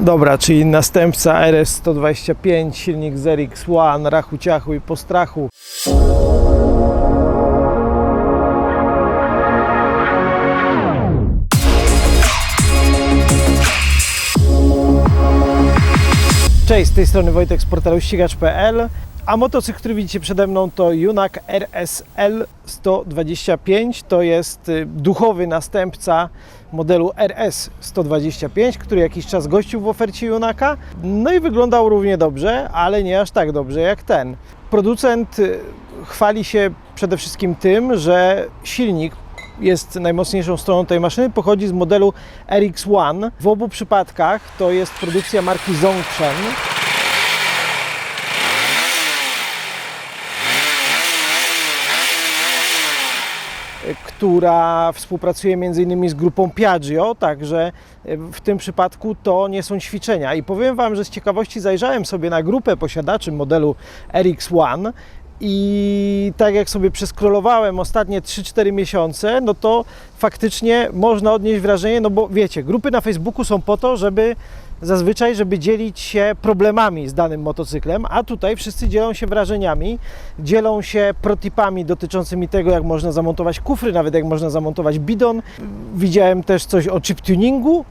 Dobra, czyli następca RS-125, silnik ZRX-1, rachu ciachu i postrachu. Cześć, z tej strony Wojtek z portalu ścigacz.pl a motocykl, który widzicie przede mną to Junak RSL 125. To jest y, duchowy następca modelu RS 125, który jakiś czas gościł w ofercie Junaka. No i wyglądał równie dobrze, ale nie aż tak dobrze jak ten. Producent y, chwali się przede wszystkim tym, że silnik jest najmocniejszą stroną tej maszyny, pochodzi z modelu RX-1. W obu przypadkach to jest produkcja marki Zongchen. Która współpracuje m.in. z grupą Piaggio, także w tym przypadku to nie są ćwiczenia. I powiem Wam, że z ciekawości zajrzałem sobie na grupę posiadaczy modelu RX-1 i tak jak sobie przeskrolowałem ostatnie 3-4 miesiące, no to faktycznie można odnieść wrażenie, no bo wiecie, grupy na Facebooku są po to, żeby zazwyczaj, żeby dzielić się problemami z danym motocyklem, a tutaj wszyscy dzielą się wrażeniami, dzielą się protipami dotyczącymi tego, jak można zamontować kufry, nawet jak można zamontować bidon. Widziałem też coś o chip tuningu,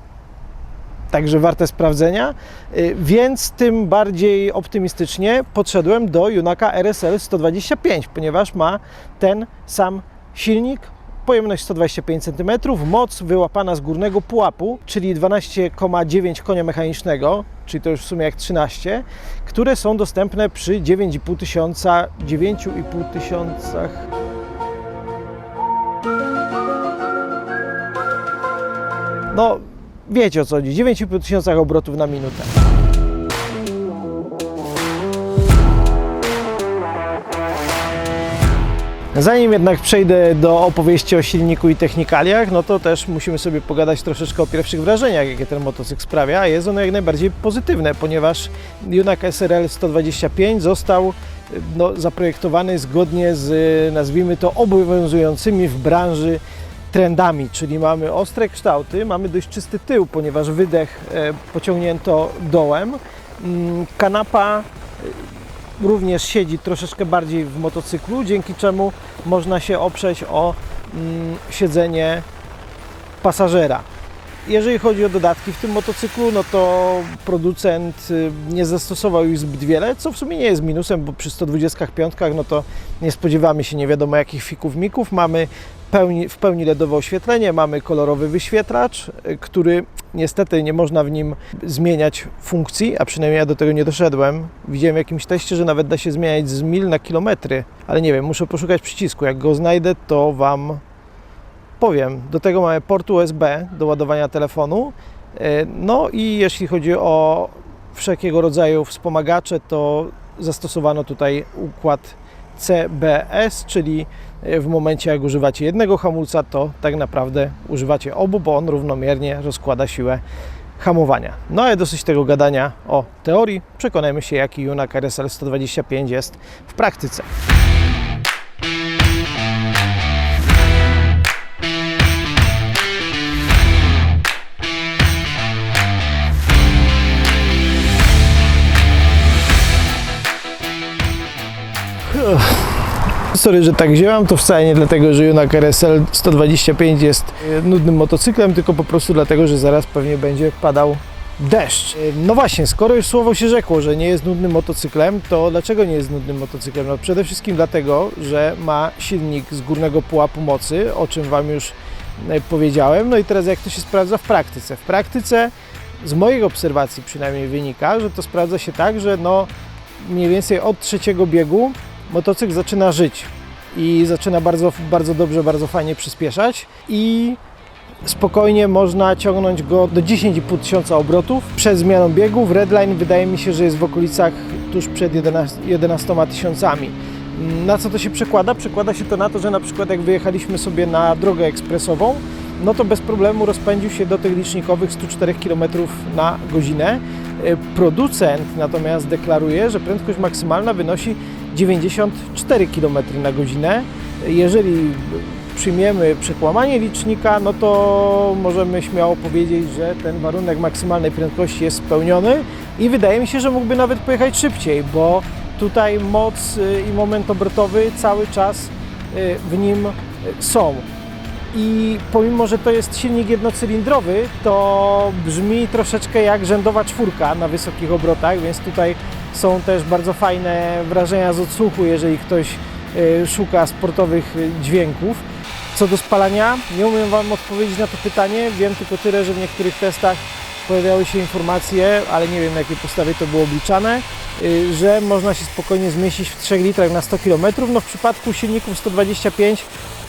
także warte sprawdzenia, Y, więc tym bardziej optymistycznie podszedłem do Junaka RSL 125, ponieważ ma ten sam silnik, pojemność 125 cm, moc wyłapana z górnego pułapu, czyli 12,9 konia mechanicznego, czyli to już w sumie jak 13, które są dostępne przy 9,5 tysiąca, 9,5 tysiącach no wiecie o co chodzi, 9,5 tysiącach obrotów na minutę. Zanim jednak przejdę do opowieści o silniku i technikaliach, no to też musimy sobie pogadać troszeczkę o pierwszych wrażeniach, jakie ten motocykl sprawia, jest ono jak najbardziej pozytywne, ponieważ Junak SRL 125 został no, zaprojektowany zgodnie z, nazwijmy to, obowiązującymi w branży trendami, czyli mamy ostre kształty, mamy dość czysty tył, ponieważ wydech e, pociągnięto dołem. Mm, Kanapa również siedzi troszeczkę bardziej w motocyklu, dzięki czemu można się oprzeć o mm, siedzenie pasażera. Jeżeli chodzi o dodatki w tym motocyklu, no to producent y, nie zastosował już zbyt wiele, co w sumie nie jest minusem, bo przy 125 no to nie spodziewamy się nie wiadomo jakich fików mików. Mamy pełni, w pełni LEDowe oświetlenie, mamy kolorowy wyświetlacz, y, który niestety nie można w nim zmieniać funkcji, a przynajmniej ja do tego nie doszedłem. Widziałem w jakimś teście, że nawet da się zmieniać z mil na kilometry, ale nie wiem, muszę poszukać przycisku. Jak go znajdę, to Wam powiem. Do tego mamy port USB do ładowania telefonu. E, No i jeśli chodzi o wszelkiego rodzaju wspomagacze, to zastosowano tutaj układ CBS, czyli w momencie jak używacie jednego hamulca, to tak naprawdę używacie obu, bo on równomiernie rozkłada siłę hamowania. No ale dosyć tego gadania o teorii. Przekonajmy się, jaki Junak RSL 125 jest w praktyce. Sorry, że tak wziąłem, to wcale nie dlatego, że Junak RSL 125 jest e, nudnym motocyklem, tylko po prostu dlatego, że zaraz pewnie będzie padał deszcz. E, No właśnie, skoro już słowo się rzekło, że nie jest nudnym motocyklem, to dlaczego nie jest nudnym motocyklem? No przede wszystkim dlatego, że ma silnik z górnego pułapu mocy, o czym Wam już e, powiedziałem. No i teraz jak to się sprawdza w praktyce? W praktyce z moich obserwacji przynajmniej wynika, że to sprawdza się tak, że no mniej więcej od trzeciego biegu motocykl zaczyna żyć i zaczyna bardzo, bardzo dobrze, bardzo fajnie przyspieszać i spokojnie można ciągnąć go do 10,5 tysiąca obrotów przed zmianą biegów. Redline wydaje mi się, że jest w okolicach tuż przed 11 11 tysiącami. Na co to się przekłada? Przekłada się to na to, że na przykład jak wyjechaliśmy sobie na drogę ekspresową, no to bez problemu rozpędził się do tych licznikowych 104 km na godzinę. E, Producent natomiast deklaruje, że prędkość maksymalna wynosi 94 km na godzinę. Jeżeli przyjmiemy przekłamanie licznika, no to możemy śmiało powiedzieć, że ten warunek maksymalnej prędkości jest spełniony i wydaje mi się, że mógłby nawet pojechać szybciej, bo tutaj moc y, i moment obrotowy cały czas y, w nim y, są. I pomimo, że to jest silnik jednocylindrowy, to brzmi troszeczkę jak rzędowa czwórka na wysokich obrotach, więc tutaj są też bardzo fajne wrażenia z odsłuchu, jeżeli ktoś y, szuka sportowych y, dźwięków. Co do spalania, nie umiem Wam odpowiedzieć na to pytanie. Wiem tylko tyle, że w niektórych testach pojawiały się informacje, ale nie wiem na jakiej podstawie to było obliczane, y, że można się spokojnie zmieścić w 3 litrach na 100 km. No w przypadku silników 125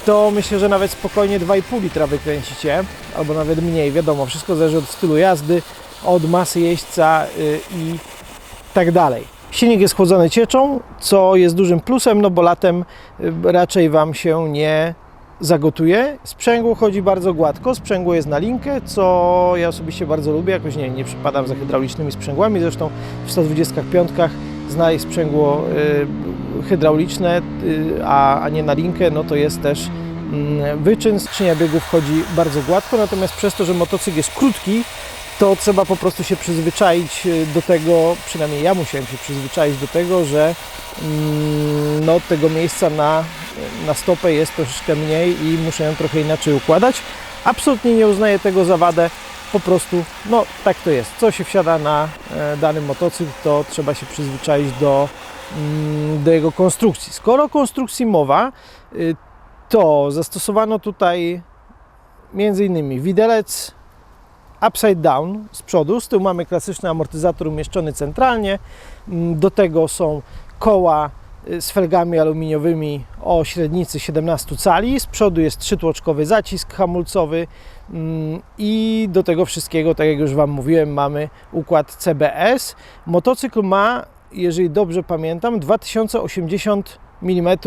to myślę, że nawet spokojnie 2,5 litra wykręcicie, albo nawet mniej, wiadomo, wszystko zależy od stylu jazdy, od masy jeźdźca i tak dalej. Silnik jest chłodzony cieczą, co jest dużym plusem, no bo latem y, raczej Wam się nie zagotuje. Sprzęgło chodzi bardzo gładko, sprzęgło jest na linkę, co ja osobiście bardzo lubię, jakoś nie, nie przypadam za hydraulicznymi sprzęgłami, zresztą w 125 znaleźć sprzęgło y, hydrauliczne, y, a, a nie na linkę, no to jest też mm, wyczyn. Skrzynia biegów chodzi bardzo gładko, natomiast przez to, że motocykl jest krótki, to trzeba po prostu się przyzwyczaić y, do tego, przynajmniej ja musiałem się przyzwyczaić do tego, że mm, no, tego miejsca na, na stopę jest troszeczkę mniej i muszę ją trochę inaczej układać. Absolutnie nie uznaję tego za wadę, po prostu, no tak to jest. Co się wsiada na e, dany motocykl, to trzeba się przyzwyczaić do, mm, do jego konstrukcji. Skoro o konstrukcji mowa, y, to zastosowano tutaj między innymi widelec upside down z przodu, z tyłu mamy klasyczny amortyzator umieszczony centralnie, Mm, do tego są koła y, z felgami aluminiowymi o średnicy 17 cali, z przodu jest trzytłoczkowy zacisk hamulcowy. Mm, i do tego wszystkiego, tak jak już Wam mówiłem, mamy układ CBS. Motocykl ma, jeżeli dobrze pamiętam, 2080 mm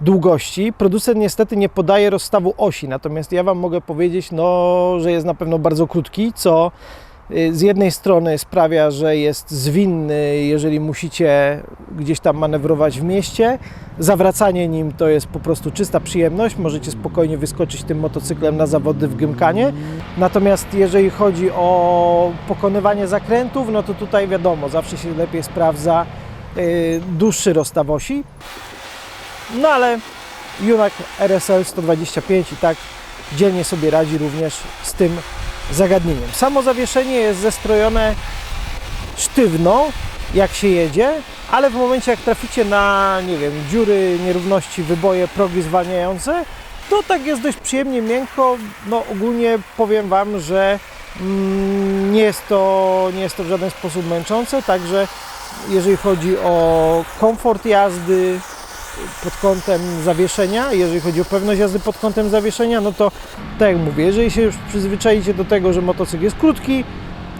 długości. Producent niestety nie podaje rozstawu osi, natomiast ja Wam mogę powiedzieć, no, że jest na pewno bardzo krótki, co y, z jednej strony sprawia, że jest zwinny, jeżeli musicie gdzieś tam manewrować w mieście. Zawracanie nim to jest po prostu czysta przyjemność. Możecie spokojnie wyskoczyć tym motocyklem na zawody w Gymkanie. Natomiast jeżeli chodzi o pokonywanie zakrętów, no to tutaj wiadomo, zawsze się lepiej sprawdza y, dłuższy rozstaw osi. No ale Junak RSL 125 i tak dzielnie sobie radzi również z tym zagadnieniem. Samo zawieszenie jest zestrojone sztywno, jak się jedzie, ale w momencie jak traficie na, nie wiem, dziury, nierówności, wyboje, progi zwalniające, to tak jest dość przyjemnie, miękko. No ogólnie powiem Wam, że mm, nie, jest to, nie jest to w żaden sposób męczące, także jeżeli chodzi o komfort jazdy, pod kątem zawieszenia, jeżeli chodzi o pewność jazdy pod kątem zawieszenia, no to tak jak mówię, jeżeli się już przyzwyczaicie do tego, że motocykl jest krótki,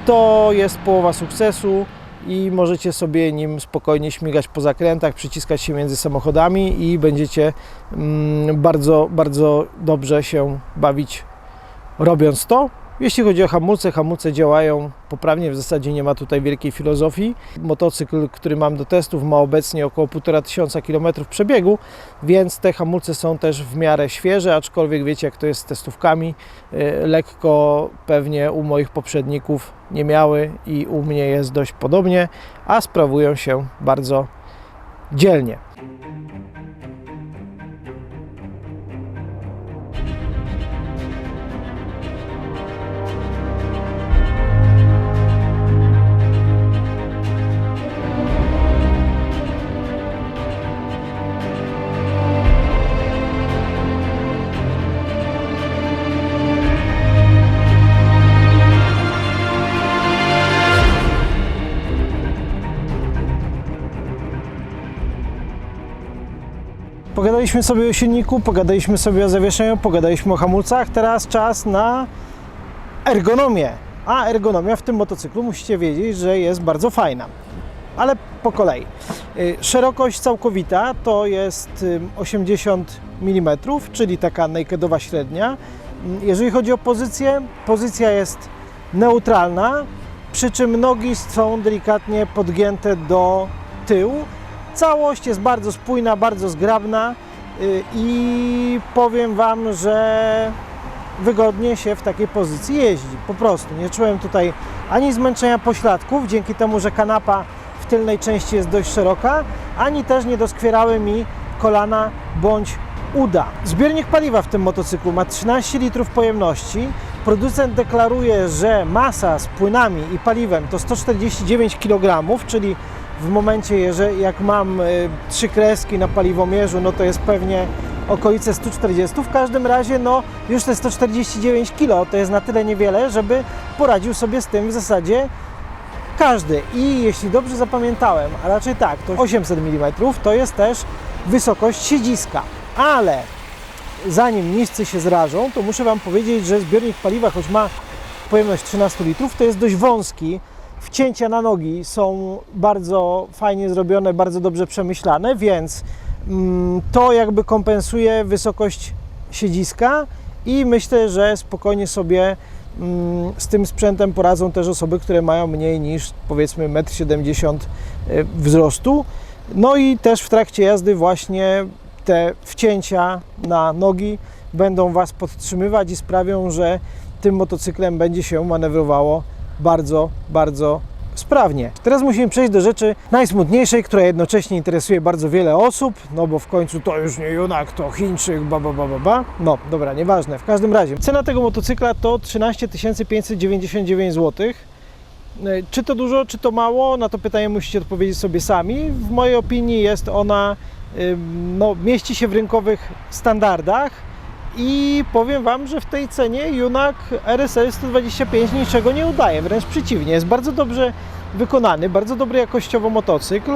to jest połowa sukcesu i możecie sobie nim spokojnie śmigać po zakrętach, przyciskać się między samochodami i będziecie mm, bardzo, bardzo dobrze się bawić robiąc to. Jeśli chodzi o hamulce, hamulce działają poprawnie, w zasadzie nie ma tutaj wielkiej filozofii. Motocykl, który mam do testów, ma obecnie około 1500 km przebiegu, więc te hamulce są też w miarę świeże, aczkolwiek wiecie jak to jest z testówkami, yy, lekko pewnie u moich poprzedników nie miały i u mnie jest dość podobnie, a sprawują się bardzo dzielnie. Pogadaliśmy sobie o silniku, pogadaliśmy sobie o zawieszeniu, pogadaliśmy o hamulcach. Teraz czas na ergonomię. A ergonomia w tym motocyklu musicie wiedzieć, że jest bardzo fajna. Ale po kolei. Y, Szerokość całkowita to jest y, 80 mm, czyli taka nakedowa średnia. Y, Jeżeli chodzi o pozycję, pozycja jest neutralna, przy czym nogi są delikatnie podgięte do tyłu. Całość jest bardzo spójna, bardzo zgrabna y, i powiem Wam, że wygodnie się w takiej pozycji jeździ. Po prostu nie czułem tutaj ani zmęczenia pośladków, dzięki temu, że kanapa w tylnej części jest dość szeroka, ani też nie doskwierały mi kolana bądź uda. Zbiornik paliwa w tym motocyklu ma 13 litrów pojemności. Producent deklaruje, że masa z płynami i paliwem to 149 kg, czyli w momencie, jeżeli jak mam y, trzy kreski na paliwomierzu, no to jest pewnie okolice 140. W każdym razie, no już te 149 kg to jest na tyle niewiele, żeby poradził sobie z tym w zasadzie każdy. I jeśli dobrze zapamiętałem, a raczej tak, to 800 mm to jest też wysokość siedziska. Ale zanim niscy się zrażą, to muszę Wam powiedzieć, że zbiornik paliwa, choć ma pojemność 13 litrów, to jest dość wąski. Wcięcia na nogi są bardzo fajnie zrobione, bardzo dobrze przemyślane, więc mm, to jakby kompensuje wysokość siedziska i myślę, że spokojnie sobie mm, z tym sprzętem poradzą też osoby, które mają mniej niż powiedzmy 1,70 m wzrostu. No i też w trakcie jazdy właśnie te wcięcia na nogi będą Was podtrzymywać i sprawią, że tym motocyklem będzie się manewrowało bardzo, bardzo sprawnie. Teraz musimy przejść do rzeczy najsmutniejszej, która jednocześnie interesuje bardzo wiele osób, no bo w końcu to już nie Junak, to Chińczyk, ba, ba, ba, ba, ba. No dobra, nieważne. W każdym razie, cena tego motocykla to 13 599 zł. Czy to dużo, czy to mało? Na to pytanie musicie odpowiedzieć sobie sami. W mojej opinii jest ona, ym, no, mieści się w rynkowych standardach i powiem Wam, że w tej cenie Junak RSL 125 niczego nie udaje, wręcz przeciwnie, jest bardzo dobrze wykonany, bardzo dobry jakościowo motocykl,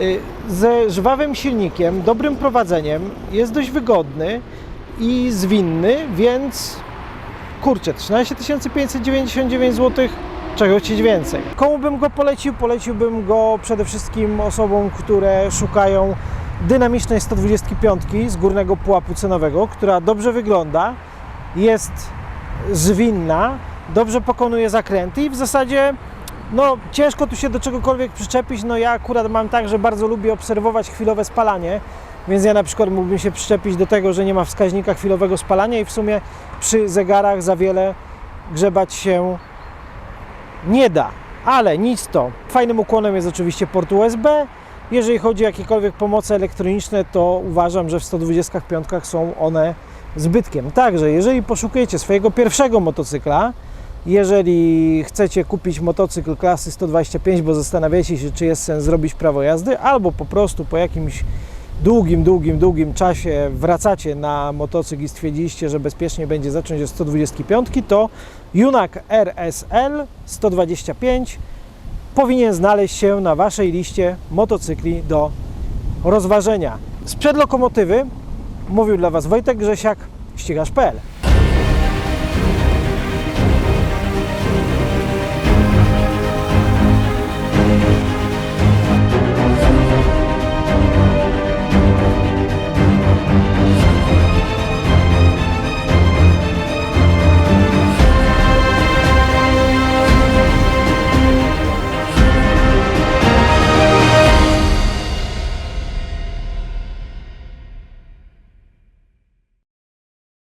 y, ze żwawym silnikiem, dobrym prowadzeniem, jest dość wygodny i zwinny, więc kurczę, 13 599 zł, czego chcieć więcej. Komu bym go polecił? Poleciłbym go przede wszystkim osobom, które szukają dynamicznej 125 z górnego pułapu cenowego, która dobrze wygląda, jest zwinna, dobrze pokonuje zakręty i w zasadzie no, ciężko tu się do czegokolwiek przyczepić. No ja akurat mam tak, że bardzo lubię obserwować chwilowe spalanie, więc ja na przykład mógłbym się przyczepić do tego, że nie ma wskaźnika chwilowego spalania i w sumie przy zegarach za wiele grzebać się nie da. Ale nic to. Fajnym ukłonem jest oczywiście port USB. Jeżeli chodzi o jakiekolwiek pomoce elektroniczne, to uważam, że w 125 są one zbytkiem. Także jeżeli poszukujecie swojego pierwszego motocykla, jeżeli chcecie kupić motocykl klasy 125, bo zastanawiacie się, czy jest sens zrobić prawo jazdy, albo po prostu po jakimś długim, długim, długim czasie wracacie na motocykl i stwierdziliście, że bezpiecznie będzie zacząć od 125, to Junak RSL 125 powinien znaleźć się na Waszej liście motocykli do rozważenia. Sprzed lokomotywy mówił dla Was Wojtek Grzesiak, ścigasz.pl.